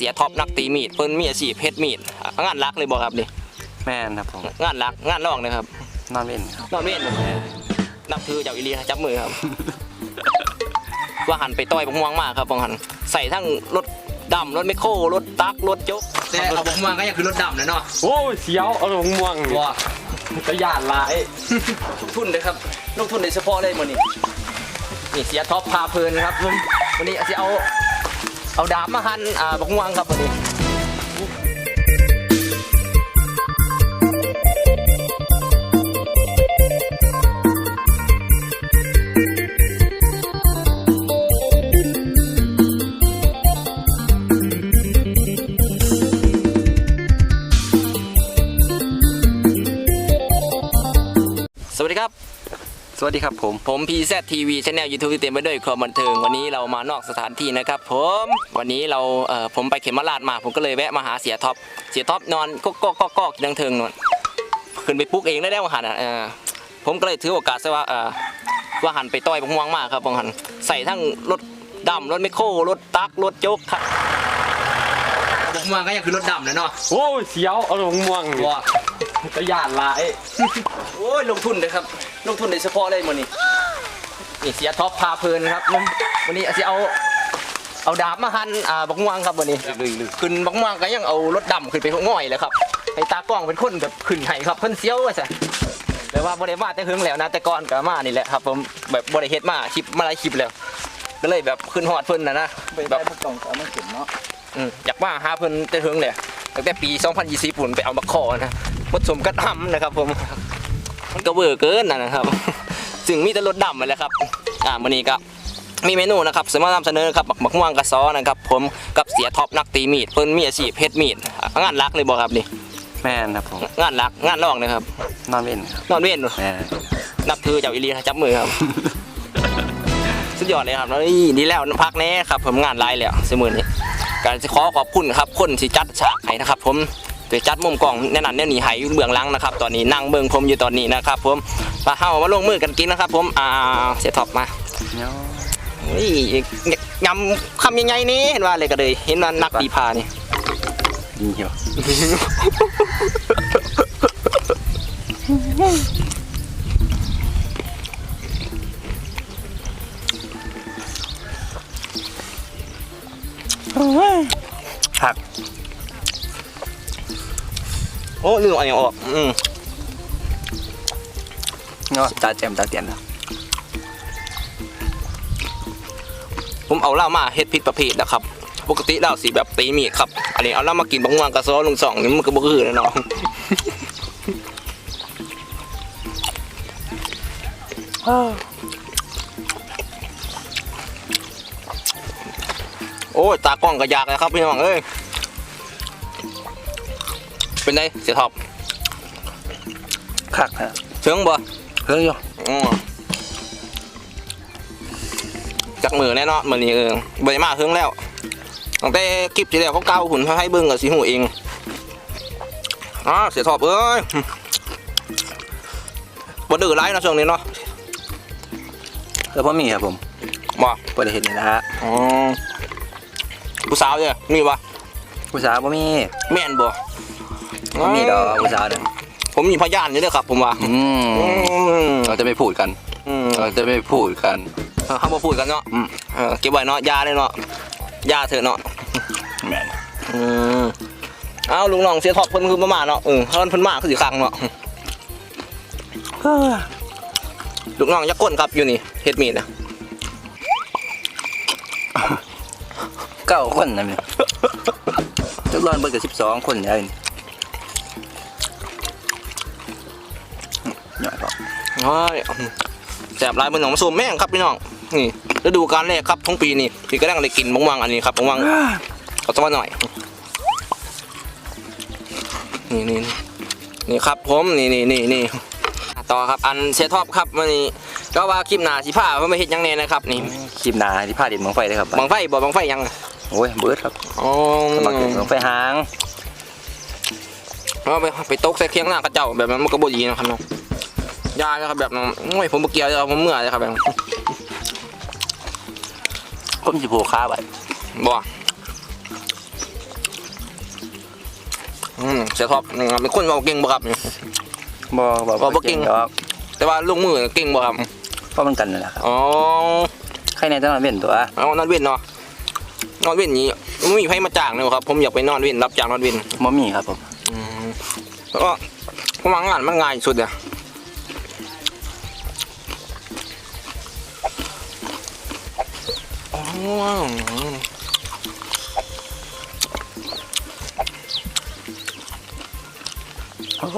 สียท็อปนักตีมีดเพิ่นมีอาชีพเฮ็ดมีดอะงานรักเลยบ่ครับนี่แม่นครับผมงานรักงานรองนะครับนอนเล่นครับนอนเว้นนับถือเจ้าอีหลีจับมือครับ ว่าหันไปต่อยบกม่วงมากครับบางหันใส่ทั้งรถดำรถไมคโครรถตักรถโจ๊กแต่เอาบกม่วงก็ยังคือรถดำนะเนาะโอ้ยเสียวเอาลงม่วงว้ากระยานหลายลงทุนเลยครับลงทุนโดยเฉพาะเลยหมดนี่นี่เสียท็อปพาเพลินครับผมวันนี้จะเอา เอาดาบมาหั่นอ่าบกม่วงครับวันนี้ สวัสดีครับผมผม PZ TV Channel YouTube ที่เต็มไปด้วยความบันเทิงวันนี้เรามานอกสถานที่นะครับผมวันนี้เราเอ่อผมไปเขมราชมา ผมก็เลยแวะมาหาเสียท็อปเสียท็อปนอนก็ก็ก็ก็กินเทิงนอนขึ้นไปปลุ๊กเองได้แล้วหันอะเออผมก็เลยถือโอกาสซะว่าเออว่าหันไปต่อยบกม่วงมากครับบางหันใส่ทั้งรถดำรถไมคโครรถตักรถโจ๊กครับบกม่วงก็ยังคือรถดำนะเนาะโอ้ยเสียวเอาลงม่วงว้ากระยานหลายโอ้ยลงทุนเลยครับ ลงทุนโดยเฉพาะเลยหมันนี่นี่เสียท็อปพาเพลินครับวันนี้จะเอาเอาดาบมาหั่นอ่าบักม่วงครับวันนี้ขึ้นบักม่วงก็ยังเอารถดำขึ้นไปง่อยเลยครับให้ตากล้องเป็นคนแบบขึ้นให้ครับเพิ่นเสียวว่าซะแต่ว่าบ่ได้มาแต่หึงแล้วนะแต่ก่อนก็มานี่แหละครับผมแบบบ่ได้เฮ็ดมาคลิปมาหลายคลิปแล้วก็เลยแบบขึ้นฮอดเพิ่นน่ะนะแบบต้องเอามาเข็นเนาะอืมอยากมาหาเพิ่นแต่หึงเลยตั้งแต่ปี 2020ปุ่นไปเอาบักคอนะผสมกระทำนะครับผม มันก็เวอร์เกินนะนะครับ ซึ่งมีแต่รถดำมาแหล้วครับ อ่าวันนี้ก็มีเมนูนะครับสมานำเสนอครับบักบักม่วงกระซอนะครับ ผมกับเสียท็อปนักตีมีดเพิ่นมีอาชีพเฮ็ดมีดอะงานรักเลยบ่ครับนี่แม่นครับผมงานรักงานรองนะครับ นอนเล่นครับนอนเว้นแม่นนับถือเจ้าอีหลีจับมือครับ สุดยอดเลยครับแล้วนี่ดีแล้วพักแน่ครับ ผมงานไลายแล้วสมือนี้การจะขอขอบคุณครับคนที่จัดฉากให้นะครับ ผม ไปจัดมุมกล้องแน่นอนแน่หนีให้อยู่เบื้องหลังนะครับ ตอนนี้นั่งเบิ่งผมอยู่ตอนนี้นะครับ ผมมาเข้ามาลงมือกันกินนะครับ ผมอ่าเสียท็อปมาเนาะนี่ยำคำยังไงนี่เห็นว่าอะไรก็เลยเห็นว่านักดีพานี่มีเหรอผัก โอ้ลืมเอันนี้ออกอืมเนาะตาแจ่มตาเตียนนะผมเอาเหล้ามาเฮ็ดผิดประเภทนะครับ ปกติเหล้าสีแบบตีมีดครับ อันนี้เอาเหล้ามากินบางวันกระซ้อลุงสองนี่มันก็บ่คือเลยเนาะโอ้ยตากล้องก็อยากเลยครับพี่น้องเอ้ย เป็นไงเสียท็อปคักฮะเชิงบ่เฮ้ยอยู่อ๋อจักมือแน่เนอนมือนี้เออบ่ได้มาเฮิงแล้วตั้งแต่คลิปที่แล้วเขาเก่าหุ่นให้เบิ่งกับสีหูเองอ๋อเสียท็อปเอ้ยบ่ดื้อไรนะช่วงนี้เนาะเออพ่อมีครับผมบ่พอได้เห็นนี่นะฮะอ๋อผู้สาวเนี่ยมีบ่ผู้สาวพ่อมีแม่นบ่ พ่มีดอกผู้สาวเนี่ยผมมีพยานอยู่เด้อครับ ผมว่าอืมอืมเราจะไม่พูดกันอืมเราจะไม่พูดกันเออเฮาบ่พูดกันเนาะอืมเออเก็บไว้เนาะยาเลยเนาะยาเถอะเนาะแม่นอืมเอาลุงน้องเสียท็อปเพิ่นคือประมาณเนาะเออเพิ่นเพิ่นมาคือสิครั้งเนาะลูกน้องยักก้นครับอยู่นี่เฮ็ดมีดนะเก้าคนนะเนี่ยจุดร้อนเบิดกับสิบสองคนเนี่ย หน่อยก็เฮ้ยแสบหลายเบิ่นหนองมาสูมแม่งครับพี่น้องนี่ฤดูกาลแรกครับของปีนี้ที่กำลังได้กินมะม่วงอันนี้ครับมะม่วงเอาสักหน่อยนี่นี่นี่นี่ครับผมนี่นี่นี่นี่ต่อครับอันเสียท็อปครับวันนี้ก็ว่าคลิปหน้าสิพาเพิ่นมาเฮ็ดหยังแน่นะครับนี่คลิปหนาที่พาดินมังไฟเลยครับบังไฟบ่บังไฟหยังโอ้ยเบิร์ดครับอ๋อสมัครมังไฟหางเอาไปไปตกใส่เคียงหน้ากระเจ้าแบบนั้นมันก็บ่ดีนะครับน้อง ยานะครับแบบนั้นโอ้ยผมบ่เกี่ยวเลยครับผมเมื่อยเลยครับแบบนั้นผมสิผูกขาไว้บ่อืมเสียท็อปอืมเป็นคนเว้าเก่งบ่ครับบ่บ่บ่บ่เก่งดอกแต่ว่าลงมือเก่งบ่ครับเพราะมันกันนั่นแหละครับอ๋อใครในตอนนั้นเว้นตัวเอานอนเว้นเนาะนอนเว้นนี้ไม่มีใครมาจ้างเลยครับ ผมอยากไปนอนเว้นรับจ้างนอนเว้นบ่มีครับผมอืมแล้วก็ผมว่างานมันง่ายสุดอะ โอ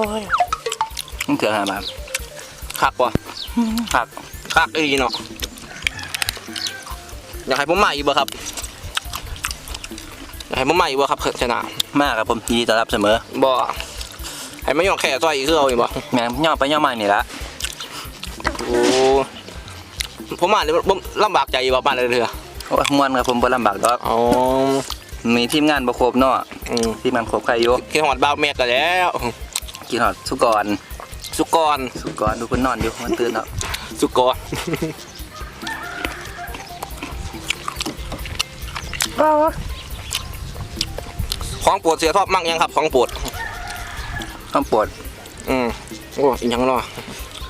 ้ยมันเถื่อนหาบาทคักว่ะครับคักอีเนาะอยากให้ผมมาอีกบ่ครับอยากให้ผมมาอีกบ่ครับชนะมากครับผมยินดีต้อนรับเสมอบ่ให้ไม่ยอมแค่ซอยอีกคือเอาอีกบ่แม่งย่อไปย่อมานี่ละโอ้ผมมาเนี่ยผมลำบากใจบ่บ้านเลยเถอะโอ้ย ม่วนครับผมบ่ลำบากดอกอ๋อมีทีมงานบ่ครบเนาะอืมทีมงานครบใครอยู่คิดฮอดบ้าวแม่ก็แล้วกินฮอดสุกรสุกรสุกรดูคนนอนอยู่มันตื่นแล้วสุกรของโปวดเสียทอบมั่งยังครับของโปวดต้องปวดอืมโอ้อีกอยังเนาะ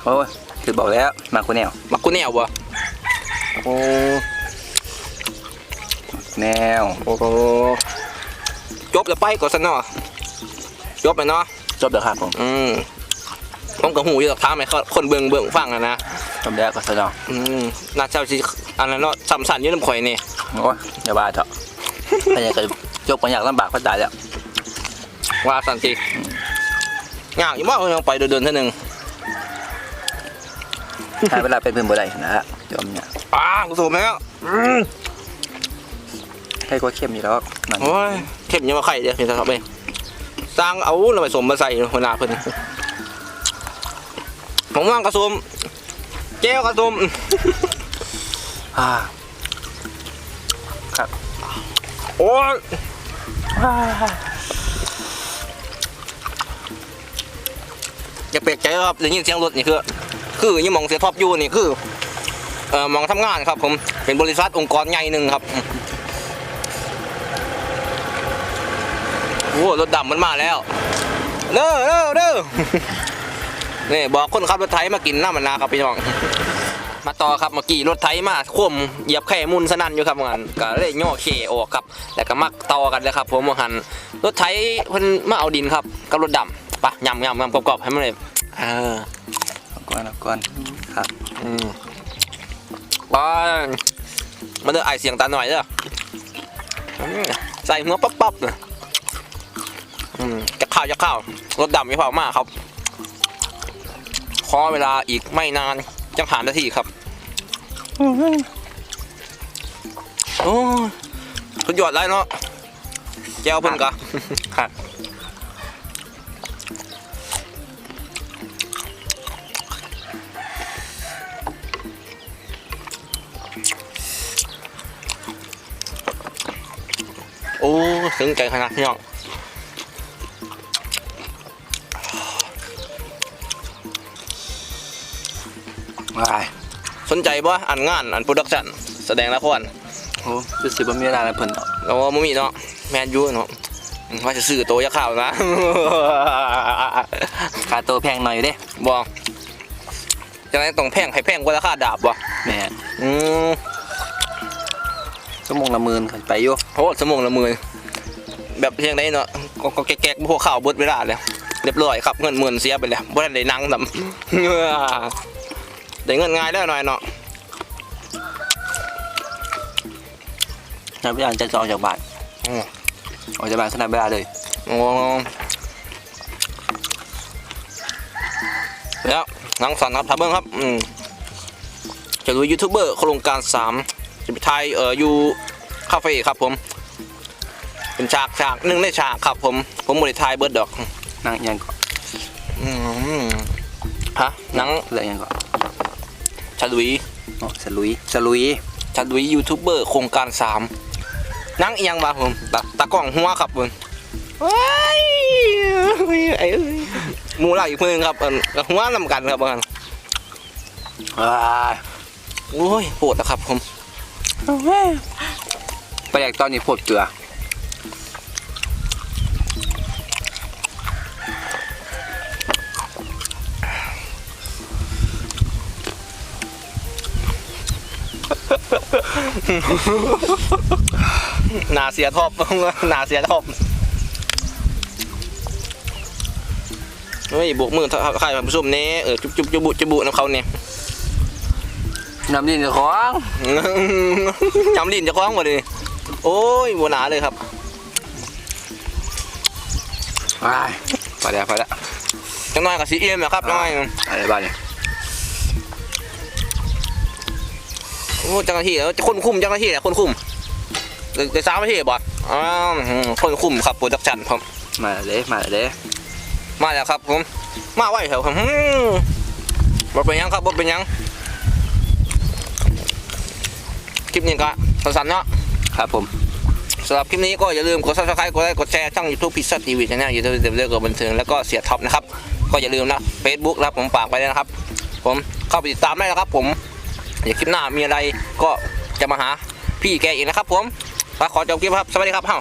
โอ้ยคือบอกแล้วมาคนแนว มักกุแนวบ่โอ้ แนว โอ้โหจบแล้วไปก่อนซะเนาะจบไปเนาะจบแล้วครับผมอืมผมกับหูอยู่กับท้ามให้เขาคนเบิ่งเบิ่งฟังอะนะจบแล้วก็สนองอืมน่าเจ้าสิอันนั้นเนาะสัมสันอยืนำข่อยนี่โอ้ยอย่าบ้าเถอะถ้าอยากจะจบกันอยากลำบากก็ตายแล้วว่าสันติงากอยู่บ่ยังไปเดินๆเท่านึงถ้าเวลาเป็นเพื่อนบ่ได้นะฮะจมเนี่ยอ้ากูสูบแล้วอืม ใครก็เข้มอยู่แล้วมันโอ้ยเข้มยังมาไข่เดียวเห็นครับเองสร้างเอาเราไปสมมาใส่หัวหน้าเพิ่นผมว่างกระสมแก้วกระสมอ่าโอ้ยอย่าเปลกใจครับได้ยินเสียงรถนี่คือ คือยี่หมองเสียท็อปอยู่นี่คือเอ่อมองทำงานครับผมเป็นบริษัทองค์กรใหญ่หนึ่งครับ โอ้รถดำมันมาแล้วเด้อเด้อเด้อนี่บอกคนขับรถไถมากินน้ำมันนาครับพี่น้องมาต่อครับเมื่อกี้รถไถมาคว่ำเหยียบแค่มุนสนั่นอยู่ครับมันก็เลยย่อเขออกครับแล้วก็มักต่อกันเลยครับผมว่าหันรถไถเพิ่นมาเอาดินครับกับรถดำไปะยำยำยำกรอบๆให้มันเลยเออเอาก่อนเอาก่อนครับอืมไปมาเด้อไอายเสียงตาหน่อยเด้ออืมใส่หัวปั๊บปั๊บเลย อืมจะข้าวจะข้าวรถดำไม่เผามากครับขอเวลาอีกไม่นานจังหานาทีครับโอ้ยสุดยอดเลยเนาะแก้วเพิ่นกะครับโอ้ถึงใจขนาดพี่น้องว้าย สนใจบ่อันงานอันโปรดักชั่นแสดงละครโอ้รู้สึกว่ามีเวลาแล้วเพิ่นเนาะแล้วว่ามีเนาะแมนยูเนาะอืมว่าจะซื้อตัวยาข่าวนะค่าตัวแพงหน่อยอยู่เด้บอกจะได้ต้องแพงให้แพงกว่าราคาดาบบ่แหม่อืมชั่วโมงละหมื่นก็ไปอยู่โหสมองละหมือแบบเพียงได้เนาะก็ก็แก๊กๆพวกข่าวเบิดเวลาแล้วเรียบร้อยครับเงินหมื่นเสียไปแล้วบ่ทันได้นั่งนํ ได้เงินง่ายแล้วหน่อยเนาะนับเวลาจะออกจากบ้านอืมออกจากบ้านขนาดเวลาเลยโอ้แล้วนังสันครับทับเบิ้งครับอืมจะดูยูทูบเบอร์โครงการสามจะไปไทยเอ่ออยู่คาเฟ่ครับผม เป็นฉากฉากหนึ่งในฉากครับผม ผมบริทายเบิร์ดดอกนั่งอิหยังก่อนอืมฮะหนังเหลืออิหยังก่อน ชาดุยอ๋อสลุยสลุยชาดุยยูทูบเบอร์โครงการสามหนังเอียงมาผมตาตากล้องหัวครับผมว้ายไอ้เอ้ยหมูหลักอีกมือครับอันหัวนำกันครับอันว้ายโอ้ยปวดนะครับผมไปแยกตอนนี้โพดเกลือ หนาเสียท็อปหนาเสียท็อปเฮ้ยบวกมือใครผู้ชมนี้เออจุบจุบจุบุจุบุน้ำเขาเนี่ยน้ำดินเจ้าของจำลิ้นจะคล้องหมดเลยโอ้ยบัวหนาเลยครับว้ายไปแล้วไปแล้วจังน้อยกับสีเอี่ยมนะครับจังน้อยอะไรบ้างเนี่ย โอ้จังหน้าที่แล้วคนคุมจังหน้าที่แหละคนคุมเดี๋ยวสามนาทีบ่อ้าวคนคุมครับโปรดักชั่นผมมาเลยมาเลยมาแล้วครับผมมาไหวเถอะผมบ่เป็นหยังครับบ่เป็นหยังคลิปนี้ก็สั้นๆเนาะครับผมสำหรับคลิปนี้ก็อย่าลืมกด subscribe กดไลค์กดแชร์ช่อง YouTube พิซซ่าทีวีช anel YouTube เรื่องกับบันเทิงแล้วก็เสียท็อปนะครับ ก็อย่าลืมนะ Facebook นะครับผมฝากไว้ด้วยนะครับ ผมเข้าไปติดตามได้นะครับผม อย่าคลิปหน้ามีอะไรก็จะมาหาพี่แกอีกนะครับผมขอจบคลิปครับสวัสดีครับเฮ้า